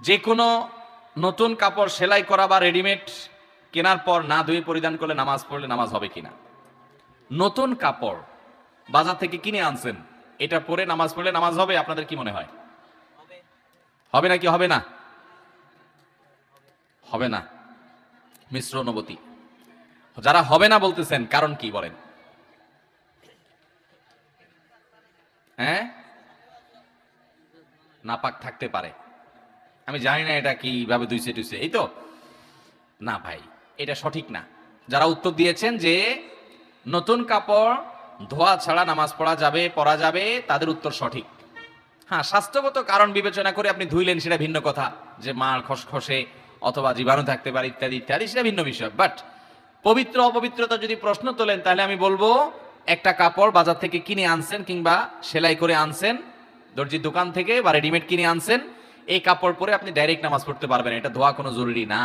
যে কোনো নতুন কাপড় সেলাই করা বা রেডিমেড কেনার পর না ধুয়ে পরিধান করলে নামাজ পড়লে নামাজ হবে কিনা? নতুন কাপড় বাজার থেকে কিনে আনছেন, এটা পরে নামাজ পড়লে নামাজ হবে? আপনাদের কি মনে হয়? হবে নাকি হবে না? হবে না। মিশ্র অনুভূতি। যারা হবে না বলতেছেন, কারণ কি বলেন? হ্যাঁ? নাপাক থাকতে পারে। আমি জানি না এটা কীভাবে দুইছে টুইছে এই তো? না ভাই, এটা সঠিক না। যারা উত্তর দিয়েছেন যে নতুন কাপড় ধোয়া ছাড়া নামাজ পড়া যাবে পড়া যাবে, তাদের উত্তর সঠিক। হ্যাঁ স্বাস্থ্যগত কারণ বিবেচনা করে আপনি ধুইলেন সেটা ভিন্ন কথা। যে মার খসখসে অথবা জীবাণু থাকতে পারে ইত্যাদি ইত্যাদি, সেটা ভিন্ন বিষয়। বাট পবিত্র, অপবিত্রতা যদি প্রশ্ন তোলেন, তাহলে আমি বলব, একটা কাপড় বাজার থেকে কিনে আনছেন কিংবা সেলাই করে আনছেন, দর্জির দোকান থেকে বা রেডিমেড কিনে আনছেন এই কাপড় পরে আপনি ডাইরেক্ট নামাজ পড়তে পারবেন এটা ধোয়া কোনো জরুরি না।